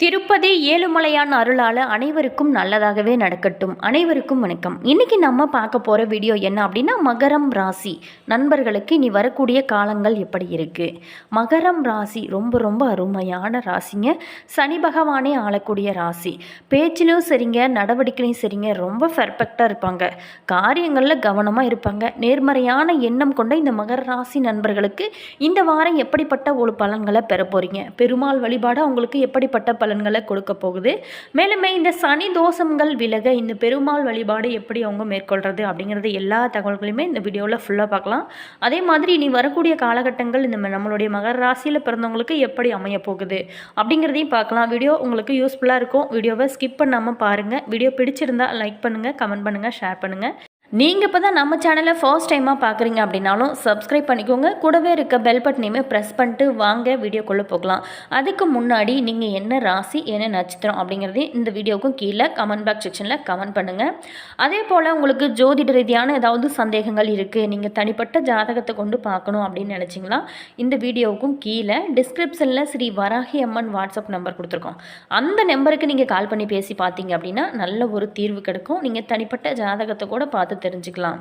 திருப்பதி ஏழுமலையான் அருளால் அனைவருக்கும் நல்லதாகவே நடக்கட்டும். அனைவருக்கும் வணக்கம். இன்றைக்கி நம்ம பார்க்க போகிற வீடியோ என்ன அப்படின்னா மகரம் ராசி. நண்பர்களுக்கு இனி வரக்கூடிய காலங்கள் எப்படி இருக்குது மகரம் ராசி ரொம்ப ரொம்ப அருமையான ராசிங்க. சனி பகவானே ஆளக்கூடிய ராசி. பேச்சிலும் சரிங்க நடவடிக்கையிலையும் சரிங்க ரொம்ப பெர்ஃபெக்டாக இருப்பாங்க. காரியங்களில் கவனமாக இருப்பாங்க. நேர்மறையான எண்ணம் கொண்ட இந்த மகர ராசி நண்பர்களுக்கு இந்த வாரம் எப்படிப்பட்ட ஒரு பலன்களை பெற போகிறீங்க பெருமாள் வழிபாடு அவங்களுக்கு எப்படிப்பட்ட பலன்களை கொடுக்க போகுது. மேலுமே இந்த சனி தோஷங்கள் விலக இந்த பெருமாள் வழிபாடு எப்படி அவங்க மேற்கொள்கிறது அப்படிங்கிறது எல்லா தகவல்களையுமே இந்த வீடியோவில் ஃபுல்லாக பார்க்கலாம். அதே மாதிரி இனி வரக்கூடிய காலகட்டங்கள் இந்த ம- நம்மளுடைய மகர ராசியில் பிறந்தவங்களுக்கு எப்படி அமைய போகுது அப்படிங்கிறதையும் பார்க்கலாம். வீடியோ உங்களுக்கு யூஸ்ஃபுல்லாக இருக்கும். வீடியோவை ஸ்கிப் பண்ணாமல் பாருங்கள் வீடியோ பிடிச்சிருந்தால் லைக் பண்ணுங்கள் கமெண்ட் பண்ணுங்கள் ஷேர் பண்ணுங்கள் நீங்கள் இப்போ தான் நம்ம சேனலை ஃபர்ஸ்ட் டைமாக பார்க்குறீங்க அப்படின்னாலும் சப்ஸ்கிரைப் பண்ணிக்கோங்க. கூடவே இருக்க பெல் பட்டனையுமே ப்ரெஸ் பண்ணிட்டு வாங்க வீடியோக்குள்ளே போகலாம். அதுக்கு முன்னாடி நீங்கள் என்ன ராசி என்ன நட்சத்திரம் அப்படிங்கிறதையும் இந்த வீடியோக்கும் கீழே கமெண்ட் பாக்ஸ் செக்ஷனில் கமெண்ட் பண்ணுங்கள் அதே போல் உங்களுக்கு ஜோதிட ரீதியான ஏதாவது சந்தேகங்கள் இருக்குது நீங்கள் தனிப்பட்ட ஜாதகத்தை கொண்டு பார்க்கணும் அப்படின்னு நினச்சிங்களா இந்த வீடியோவுக்கும் கீழே டிஸ்கிரிப்ஷனில் ஸ்ரீ வராகி அம்மன் வாட்ஸ்அப் நம்பர் கொடுத்துருக்கோம். அந்த நம்பருக்கு நீங்கள் கால் பண்ணி பேசி பார்த்தீங்க அப்படின்னா நல்ல ஒரு தீர்வு கிடைக்கும். நீங்கள் தனிப்பட்ட ஜாதகத்தை கூட பார்த்து தெரிஞ்சுக்கலாம்.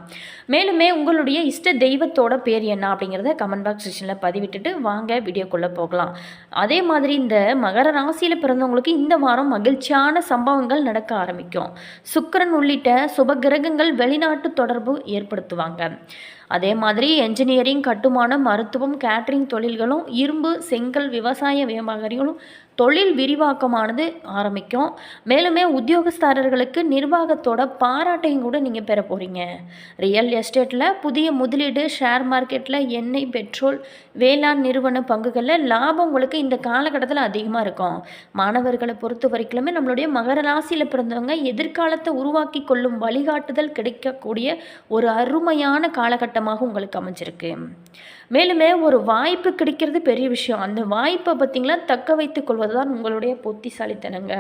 மேலுமே உங்களுடைய இஷ்ட தெய்வத்தோட பேர் என்ன அப்படிங்கிறத கமெண்ட் பாக்ஸ் செக்ஷனில் பதிவிட்டுட்டு வாங்க வீடியோக்குள்ளே போகலாம். அதே மாதிரி இந்த மகர ராசியில் பிறந்தவங்களுக்கு இந்த வாரம் மகிழ்ச்சியான சம்பவங்கள் நடக்க ஆரம்பிக்கும். சுக்கரன் உள்ளிட்ட சுப கிரகங்கள் வெளிநாட்டு தொடர்பு ஏற்படுத்துவாங்க. அதே மாதிரி என்ஜினியரிங் கட்டுமானம் மருத்துவம் கேட்டரிங் தொழில்களும் இரும்பு செங்கல் விவசாய வியாபாரிகளும் தொழில் விரிவாக்கமானது ஆரம்பிக்கும். மேலுமே உத்தியோகஸ்தாரர்களுக்கு நிர்வாகத்தோட பாராட்டையும் கூட நீங்கள் பெற போகிறீங்க ரியல் எஸ்டேட்டில் புதிய முதலீடு ஷேர் மார்க்கெட்டில் எண்ணெய் பெட்ரோல் வேளாண் நிறுவன பங்குகளில் லாபம் உங்களுக்கு இந்த காலகட்டத்தில் அதிகமாக இருக்கும். மாணவர்களை பொறுத்த வரைக்குமே நம்மளுடைய மகர ராசியில் பிறந்தவங்க எதிர்காலத்தை உருவாக்கி கொள்ளும் வழிகாட்டுதல் கிடைக்கக்கூடிய ஒரு அருமையான காலகட்டமாக உங்களுக்கு அமைஞ்சிருக்கு. மேலுமே ஒரு வாய்ப்பு கிடைக்கிறது பெரிய விஷயம். அந்த வாய்ப்பை பார்த்திங்களா தக்க வைத்துக் கொள்வது தான் உங்களுடைய புத்திசாலித்தனங்க.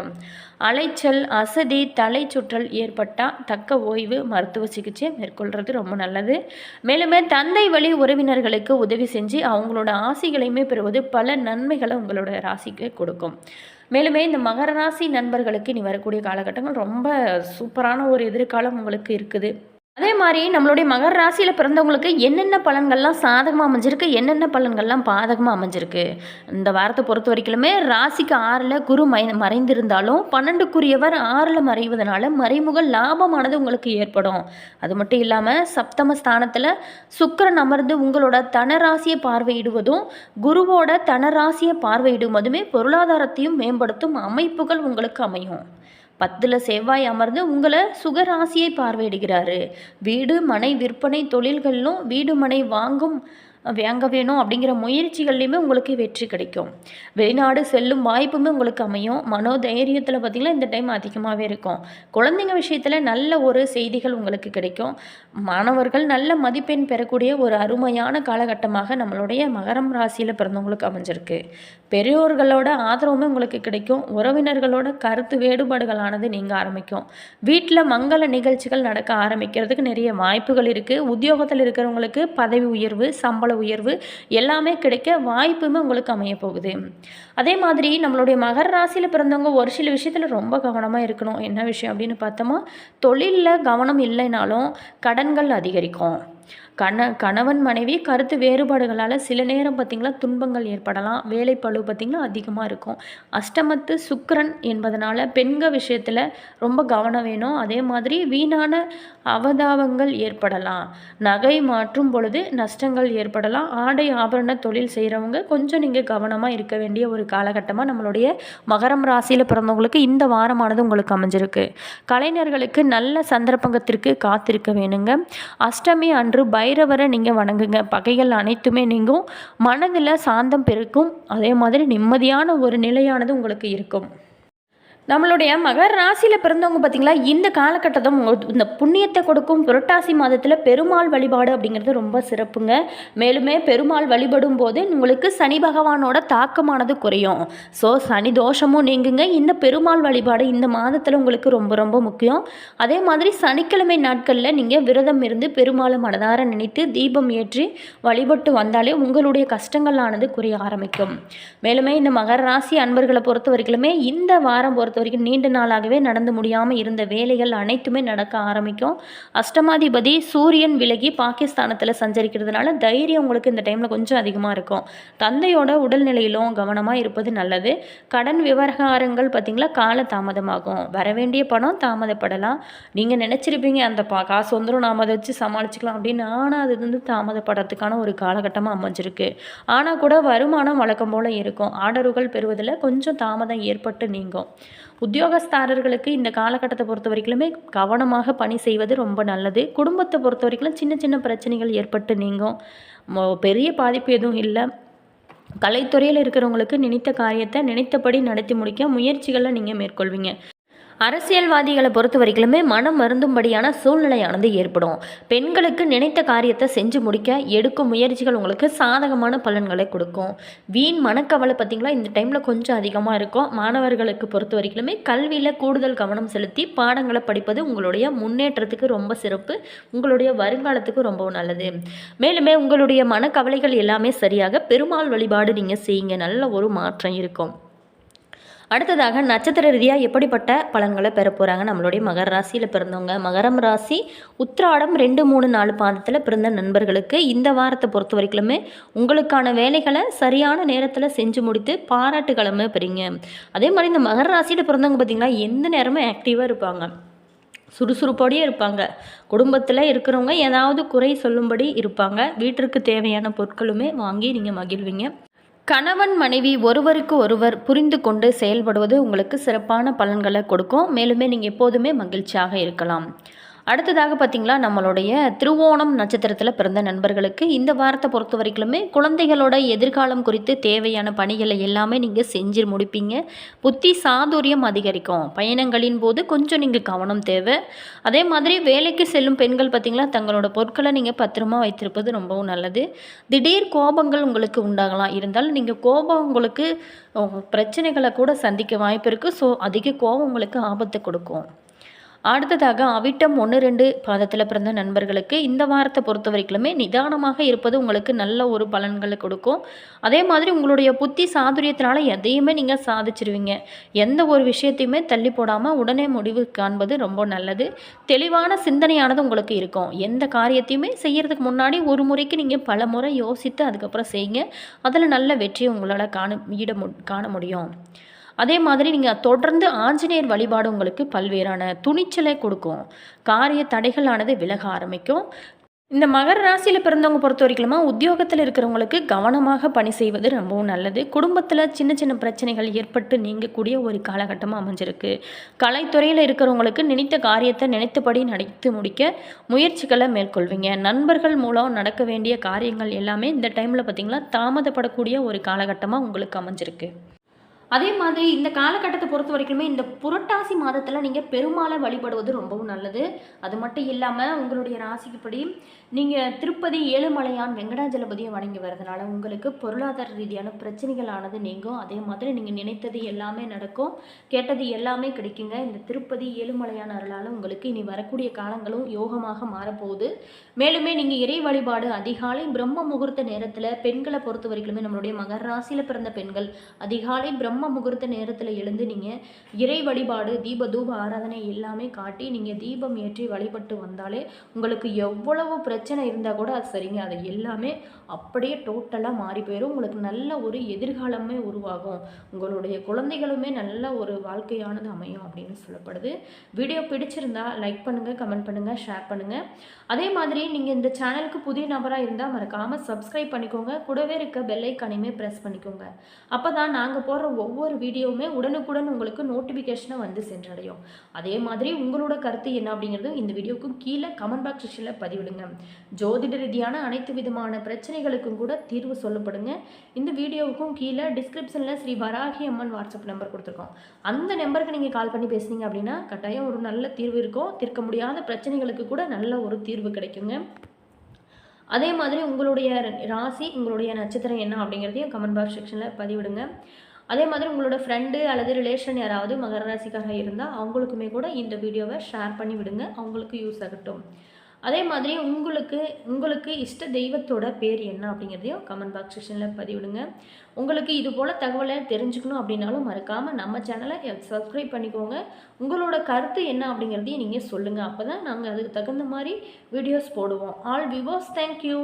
அலைச்சல் அசதி தலை சுற்றல் ஏற்பட்டால் தக்க ஓய்வு மருத்துவ சிகிச்சை மேற்கொள்கிறது ரொம்ப நல்லது. மேலுமே தந்தை வழி உறவினர்களுக்கு உதவி செஞ்சு அவங்களோட ஆசைகளையுமே பெறுவது பல நன்மைகளை உங்களோட ராசிக்கு கொடுக்கும். மேலுமே இந்த மகர ராசி நண்பர்களுக்கு இனி வரக்கூடிய காலகட்டங்கள் ரொம்ப சூப்பரான ஒரு எதிர்காலம் உங்களுக்கு இருக்குது. அதே மாதிரி நம்மளுடைய மகர ராசியில் பிறந்தவங்களுக்கு என்னென்ன பலன்கள்லாம் சாதகமாக அமைஞ்சிருக்கு என்னென்ன பலன்கள்லாம் பாதகமாக அமைஞ்சிருக்கு? இந்த வாரத்தை பொறுத்த வரைக்குமே ராசிக்கு ஆறில் குரு மை மறைந்திருந்தாலும் பன்னெண்டுக்குரியவர் ஆறில் மறைவதனால மறைமுக லாபமானது உங்களுக்கு ஏற்படும். அது மட்டும் இல்லாமல் சப்தம ஸ்தானத்தில் சுக்கிரன் அமர்ந்து உங்களோட தனராசியை பார்வையிடுவதும் குருவோட தனராசியை பார்வையிடுவதுமே பொருளாதாரத்தையும் மேம்படுத்தும் அமைப்புகள் உங்களுக்கு அமையும். பத்தில் செவ்வாய் அமர்ந்து உங்களை சுகராசியை பார்வையிடுகிறாரு. வீடு மனை விற்பனை தொழில்களிலும் வீடு மனை வாங்கும் வாங்க வேணும் அப்படிங்கிற முயற்சிகள்லையுமே உங்களுக்கு வெற்றி கிடைக்கும். வெளிநாடு செல்லும் வாய்ப்புமே உங்களுக்கு அமையும். மனோதைரியத்தில் பார்த்திங்கன்னா இந்த டைம் அதிகமாகவே இருக்கும். குழந்தைங்க விஷயத்தில் நல்ல ஒரு செய்திகள் உங்களுக்கு கிடைக்கும். மாணவர்கள் நல்ல மதிப்பெண் பெறக்கூடிய ஒரு அருமையான காலகட்டமாக நம்மளுடைய மகரம் ராசியில் பிறந்தவங்களுக்கு அமைஞ்சிருக்கு. பெரியோர்களோட ஆதரவுமே உங்களுக்கு கிடைக்கும். உறவினர்களோட கருத்து வேறுபாடுகளானது நீங்கள் ஆரம்பிக்கும். வீட்டில் மங்கள நிகழ்ச்சிகள் நடக்க ஆரம்பிக்கிறதுக்கு நிறைய வாய்ப்புகள் இருக்குது உத்தியோகத்தில் இருக்கிறவங்களுக்கு பதவி உயர்வு சம்பள உயர்வு எல்லாமே கிடைக்க வாய்ப்புமே உங்களுக்கு அமைய போகுது. அதே மாதிரி நம்மளுடைய மகர ராசியில் பிறந்தவங்க ஒரு சில விஷயத்தில் ரொம்ப கவனமாக இருக்கணும். என்ன விஷயம் அப்படின்னு பார்த்தோமா? தொழிலில் கவனம் இல்லைனாலும் கடன்கள் அதிகரிக்கும். கண கணவன் மனைவி கருத்து வேறுபாடுகளால் சில நேரம் பார்த்திங்களா துன்பங்கள் ஏற்படலாம் வேலைப்பளு பார்த்திங்கன்னா அதிகமாக இருக்கும். அஷ்டமத்து சுக்கரன் என்பதனால் பெண்கள் விஷயத்தில் ரொம்ப கவனம் வேணும். அதே மாதிரி வீணான அவதாபங்கள் ஏற்படலாம். நகை மாற்றும் பொழுது நஷ்டங்கள் ஏற்படலாம். ஆடை ஆபரண தொழில் செய்கிறவங்க கொஞ்சம் நீங்கள் கவனமாக இருக்க வேண்டிய ஒரு காலகட்டமாக நம்மளுடைய மகரம் ராசியில் பிறந்தவங்களுக்கு இந்த வாரமானது உங்களுக்கு அமைஞ்சிருக்கு. கலைஞர்களுக்கு நல்ல சந்தர்ப்பங்கத்திற்கு காத்திருக்க வேணுங்க. அஷ்டமி அன்று பைரவரை நீங்கள் வணங்குங்க. பகைகள் அனைத்துமே நீங்கும். மனதில் சாந்தம் பெருக்கும். அதே மாதிரி நிம்மதியான ஒரு நிலையானது உங்களுக்கு இருக்கும். நம்மளுடைய மகர ராசியில் பிறந்தவங்க பார்த்தீங்களா இந்த காலகட்டத்தை இந்த புண்ணியத்தை கொடுக்கும் புரட்டாசி மாதத்தில் பெருமாள் வழிபாடு அப்படிங்கிறது ரொம்ப சிறப்புங்க. மேலுமே பெருமாள் வழிபடும் போது உங்களுக்கு சனி பகவானோட தாக்கமானது குறையும். ஸோ சனி தோஷமும் நீங்குங்க. இந்த பெருமாள் வழிபாடு இந்த மாதத்தில் உங்களுக்கு ரொம்ப ரொம்ப முக்கியம். அதே மாதிரி சனிக்கிழமை நாட்களில் நீங்கள் விரதம் இருந்து பெருமாளை மனதார நினைத்து தீபம் ஏற்றி வழிபட்டு வந்தாலே உங்களுடைய கஷ்டங்களானது குறைய ஆரம்பிக்கும். மேலுமே இந்த மகர ராசி அன்பர்களை பொறுத்த வரைக்குமே இந்த வாரம் பொறுத்த வரைக்கும் நீண்ட நாளாகவே நடந்து முடியாமல் இருந்த வேலைகள் அனைத்துமே நடக்க ஆரம்பிக்கும். அஷ்டமாதிபதி சூரியன் விலகி பாகிஸ்தானத்தில் சஞ்சரிக்கிறதுனால தைரியம் உங்களுக்கு இந்த டைமில் கொஞ்சம் அதிகமாக இருக்கும். தந்தையோட உடல்நிலையிலும் கவனமாக இருப்பது நல்லது. கடன் விவகாரங்கள் பார்த்திங்களா கால தாமதமாகும். வர வேண்டிய பணம் தாமதப்படலாம். நீங்கள் நினச்சிருப்பீங்க அந்த பா காசு வந்துடும் நாம் அதை வச்சு சமாளிச்சுக்கலாம் அப்படின்னு. ஆனால் அது வந்து தாமதப்படுறதுக்கான ஒரு காலகட்டமாக அமைஞ்சிருக்கு. ஆனால் கூட வருமானம் வழக்கம் போல் இருக்கும். ஆர்டர்கள் பெறுவதில் கொஞ்சம் தாமதம் ஏற்பட்டு நீங்கும். உத்தியோகஸ்தாரர்களுக்கு இந்த காலகட்டத்தை பொறுத்த வரைக்குமே கவனமாக பணி செய்வது ரொம்ப நல்லது. குடும்பத்தை பொறுத்த வரைக்கும் சின்ன சின்ன பிரச்சனைகள் ஏற்பட்டு நீங்கும். பெரிய பாதிப்பு எதுவும் இல்லை. கலைத்துறையில் இருக்கிறவங்களுக்கு நினைத்த காரியத்தை நினைத்தபடி நடத்தி முடிக்க முயற்சிகளை நீங்கள் மேற்கொள்வீங்க. அரசியல்வாதிகளை பொறுத்த வரைக்குமே மனம் மருந்தும்படியான சூழ்நிலையானது ஏற்படும். பெண்களுக்கு நினைத்த காரியத்தை செஞ்சு முடிக்க எடுக்கும் முயற்சிகள் உங்களுக்கு சாதகமான பலன்களை கொடுக்கும். வீண் மனக்கவலை பார்த்தீங்களா? இந்த டைமில் கொஞ்சம் அதிகமாக இருக்கும். மாணவர்களுக்கு பொறுத்த வரைக்குமே கல்வியில் கூடுதல் கவனம் செலுத்தி பாடங்களை படிப்பது உங்களுடைய முன்னேற்றத்துக்கு ரொம்ப சிறப்பு. உங்களுடைய வருங்காலத்துக்கு ரொம்ப நல்லது. மேலுமே உங்களுடைய மனக்கவலைகள் எல்லாமே சரியாக பெருமாள் வழிபாடு நீங்கள் செய்யுங்க. நல்ல ஒரு மாற்றம் இருக்கும். அடுத்ததாக நட்சத்திர ரீதியாக எப்படிப்பட்ட பலன்களை பெற போகிறாங்க நம்மளுடைய மகர ராசியில் பிறந்தவங்க. மகரம் ராசி உத்திராடம் ரெண்டு மூணு நாலு பாதத்தில் பிறந்த நண்பர்களுக்கு இந்த வாரத்தை பொறுத்த வரைக்குமே உங்களுக்கான வேலைகளை சரியான நேரத்தில் செஞ்சு முடித்து பாராட்டுக்கிழமை பெறீங்க. அதே மாதிரி இந்த மகர ராசியில் பிறந்தவங்க பார்த்திங்கன்னா எந்த நேரமும் ஆக்டிவாக இருப்பாங்க. சுறுசுறுப்போடையே இருப்பாங்க. குடும்பத்தில் இருக்கிறவங்க ஏதாவது குறை சொல்லும்படி இருப்பாங்க. வீட்டிற்கு தேவையான பொருட்களுமே வாங்கி நீங்கள் மகிழ்வீங்க. கணவன் மனைவி ஒருவருக்கு ஒருவர் புரிந்து கொண்டு செயல்படுவது உங்களுக்கு சிறப்பான பலன்களை கொடுக்கும். மேலுமே நீங்கள் எப்போதுமே மகிழ்ச்சியாக இருக்கலாம். அடுத்ததாக பார்த்தீங்களா நம்மளுடைய திருவோணம் நட்சத்திரத்தில் பிறந்த நண்பர்களுக்கு இந்த வாரத்தை பொறுத்த வரைக்குமே குழந்தைகளோட எதிர்காலம் குறித்து தேவையான பணிகளை எல்லாமே நீங்கள் செஞ்சு முடிப்பீங்க. புத்தி சாதுரியம் அதிகரிக்கும். பயணங்களின் போது கொஞ்சம் நீங்கள் கவனம் தேவை. அதே மாதிரி வேலைக்கு செல்லும் பெண்கள் பார்த்திங்களா தங்களோட பொருட்களை நீங்கள் பத்திரமா வைத்திருப்பது ரொம்பவும் நல்லது. திடீர் கோபங்கள் உங்களுக்கு உண்டாகலாம். இருந்தாலும் நீங்கள் கோபம் உங்களுக்கு பிரச்சனைகளை கூட சந்திக்க வாய்ப்பு இருக்குது ஸோ அதிக கோபம் உங்களுக்கு ஆபத்தை கொடுக்கும். அடுத்ததாக அவிட்டம் ஒன்று ரெண்டு பாதத்தில் பிறந்த நண்பர்களுக்கு இந்த வாரத்தை பொறுத்த வரைக்குமே நிதானமாக இருப்பது உங்களுக்கு நல்ல ஒரு பலன்களை கொடுக்கும். அதே மாதிரி உங்களுடைய புத்தி சாதுரியத்தினால எதையுமே நீங்கள் சாதிச்சிருவீங்க. எந்த ஒரு விஷயத்தையுமே தள்ளி போடாமல் உடனே முடிவு காண்பது ரொம்ப நல்லது. தெளிவான சிந்தனையானது உங்களுக்கு இருக்கும். எந்த காரியத்தையுமே செய்யறதுக்கு முன்னாடி ஒரு முறைக்கு நீங்கள் பல முறை யோசித்து அதுக்கப்புறம் செய்யுங்க. அதில் நல்ல வெற்றியை உங்களால் காண ஈட மு காண முடியும். அதே மாதிரி நீங்கள் தொடர்ந்து ஆஞ்சநேயர் வழிபாடு உங்களுக்கு பல்வேறான துணிச்சலை கொடுக்கும். காரிய தடைகளானது விலக ஆரம்பிக்கும். இந்த மகர ராசியில் பிறந்தவங்க பொறுத்த வரைக்குமா உத்தியோகத்தில் இருக்கிறவங்களுக்கு கவனமாக பணி செய்வது ரொம்பவும் நல்லது. குடும்பத்தில் சின்ன சின்ன பிரச்சனைகள் ஏற்பட்டு நீங்கக்கூடிய ஒரு காலகட்டமாக அமைஞ்சிருக்கு. கலைத்துறையில் இருக்கிறவங்களுக்கு நினைத்த காரியத்தை நினைத்தபடி நடித்து முடிக்க முயற்சிகளை மேற்கொள்வீங்க. நண்பர்கள் மூலம் நடக்க வேண்டிய காரியங்கள் எல்லாமே இந்த டைமில் பார்த்தீங்கன்னா தாமதப்படக்கூடிய ஒரு காலகட்டமாக உங்களுக்கு அமைஞ்சிருக்கு. அதே மாதிரி இந்த காலகட்டத்தை பொறுத்த வரைக்குமே இந்த புரட்டாசி மாதத்தில் நீங்கள் பெருமாளை வழிபடுவது ரொம்பவும் நல்லது. அது மட்டும் இல்லாமல் உங்களுடைய ராசிக்குப்படி நீங்கள் திருப்பதி ஏழுமலையான் வெங்கடாஜலபதியை வணங்கி வரதுனால உங்களுக்கு பொருளாதார ரீதியான பிரச்சனைகளானது நீங்கும். அதே மாதிரி நீங்கள் நினைத்தது எல்லாமே நடக்கும். கேட்டது எல்லாமே கிடைக்குங்க. இந்த திருப்பதி ஏழுமலையான் அருளால் உங்களுக்கு இனி வரக்கூடிய காலங்களும் யோகமாக மாறப்போகுது. மேலுமே நீங்கள் இறை வழிபாடு அதிகாலை பிரம்ம முகூர்த்த நேரத்தில் பெண்களை பொறுத்த வரைக்குமே நம்மளுடைய மகர் ராசியில் பிறந்த பெண்கள் அதிகாலை பிரம்ம முகூர்த்த நேரத்தில் எழுந்து நீங்கள் இறை வழிபாடு தீப தூப ஆராதனை எல்லாமே காட்டி நீங்கள் தீபம் ஏற்றி வழிபட்டு வந்தாலே உங்களுக்கு எவ்வளவு பிரச்சனை இருந்தால் கூட அது சரிங்க. அது எல்லாமே அப்படியே டோட்டலாக மாறி போயிடும் உங்களுக்கு நல்ல ஒரு எதிர்காலமே உருவாகும். உங்களுடைய குழந்தைகளுமே நல்ல ஒரு வாழ்க்கையானது அமையும் அப்படின்னு சொல்லப்படுது. வீடியோ பிடிச்சிருந்தா லைக் பண்ணுங்கள் கமெண்ட் பண்ணுங்கள் ஷேர் பண்ணுங்கள் அதே மாதிரி நீங்கள் இந்த சேனலுக்கு புதிய நபராக இருந்தால் மறக்காமல் சப்ஸ்கிரைப் பண்ணிக்கோங்க. கூடவே இருக்க பெல்லைக்கானையுமே ப்ரெஸ் பண்ணிக்கோங்க. அப்போ தான் நாங்கள் போடுற ஒவ்வொரு வீடியோவுமே உடனுக்குடன் உங்களுக்கு நோட்டிஃபிகேஷனை வந்து சென்றடையும். அதே மாதிரி உங்களோட கருத்து என்ன அப்படிங்கிறது இந்த வீடியோக்கும் கீழே கமெண்ட் பாக்ஸ் செக்ஷனில் பதிவிடுங்க. ஜோதிட ரீதியான அனைத்து விதமான பிரச்சனைகளுக்கும் கூட தீர்வு சொல்லப்படுங்க. இந்த வீடியோவுக்கும் கீழே டிஸ்கிரிப்ஷனில் ஸ்ரீ வராகி அம்மன் வாட்ஸ்அப் நம்பர் கொடுத்துருக்கோம். அந்த நம்பருக்கு நீங்கள் கால் பண்ணி பேசுனீங்க அப்படின்னா கட்டாயம் ஒரு நல்ல தீர்வு இருக்கும். தீர்க்க முடியாத பிரச்சனைகளுக்கு கூட நல்ல ஒரு தீர்வு கிடைக்குங்க. அதே மாதிரி உங்களுடைய ராசி உங்களுடைய நட்சத்திரம் என்ன அப்படிங்கிறதையும் கமெண்ட் பாக்ஸ் செக்ஷனில் பதிவிடுங்க. அதே மாதிரி உங்களோட ஃப்ரெண்டு அல்லது ரிலேஷன் யாராவது மகர ராசிக்காக இருந்தால் அவங்களுக்குமே கூட இந்த வீடியோவை ஷேர் பண்ணி விடுங்க. அவங்களுக்கு யூஸ் ஆகட்டும். அதே மாதிரி உங்களுக்கு உங்களுக்கு இஷ்ட தெய்வத்தோட பேர் என்ன அப்படிங்கிறதையும் கமெண்ட் பாக்ஸ் செக்ஷனில் பதிவிடுங்க. உங்களுக்கு இது போல் தகவலை தெரிஞ்சுக்கணும் அப்படின்னாலும் மறக்காமல் நம்ம சேனலை சப்ஸ்கிரைப் பண்ணிக்கோங்க. உங்களோட கருத்து என்ன அப்படிங்கிறதையும் நீங்கள் சொல்லுங்கள் அப்போ தான் நாங்கள் அதுக்கு தகுந்த மாதிரி வீடியோஸ் போடுவோம். All விவோஸ் thank you